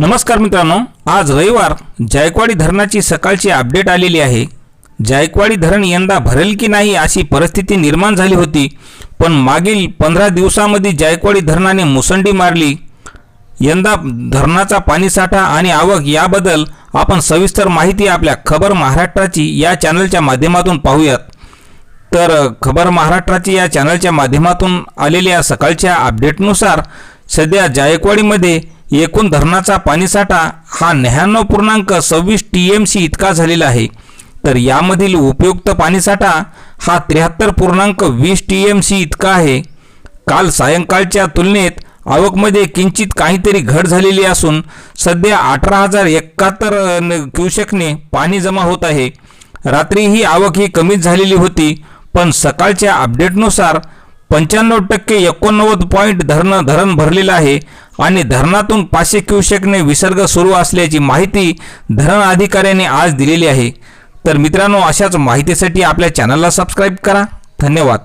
नमस्कार मित्रांनो आज रविवार जायकवाडी धरणाची सकाळची अपडेट आलेली आहे. जायकवाडी धरण यंदा भरेल की नाही अशी परिस्थिती निर्माण झाली होती पण मागील पंधरा दिवसामध्ये जायकवाडी धरणाने मुसंडी मारली. यंदा धरणाचा पाणीसाठा आणि आवक याबद्दल आपण सविस्तर माहिती आपल्या खबर महाराष्ट्राची या चॅनलच्या माध्यमातून पाहूयात. तर खबर महाराष्ट्राची या चॅनलच्या माध्यमातून आलेल्या सकाळच्या अपडेटनुसार सध्या जायकवाडीमध्ये एकूण धरणाचा पाणीसाठा हा न्याण्णव पूर्णांक सव्वीस टी एम सी इतका झालेला आहे. तर यामधील उपयुक्त पाणीसाठा हा त्र्याहत्तर पूर्णांक वीस टी एम सी इतका आहे. काल सायंकाळच्या तुलनेत आवकमध्ये किंचित काहीतरी घट झालेली असून सध्या अठरा हजार एकाहत्तर क्युसेकने पाणी जमा होत आहे. रात्री ही आवक ही कमीच झालेली होती पण सकाळच्या अपडेटनुसार पंच्याण्णव टक्के एकोणनव्वद पॉईंट धरण धरण भरलेलं आहे. आणि धरणातून पाचशे क्युसेकने विसर्ग सुरू असल्याची माहिती धरण अधिकाऱ्याने आज दिलेली आहे. तर मित्रांनो अशाच माहितीसाठी आपल्या चॅनलला सबस्क्राईब करा. धन्यवाद.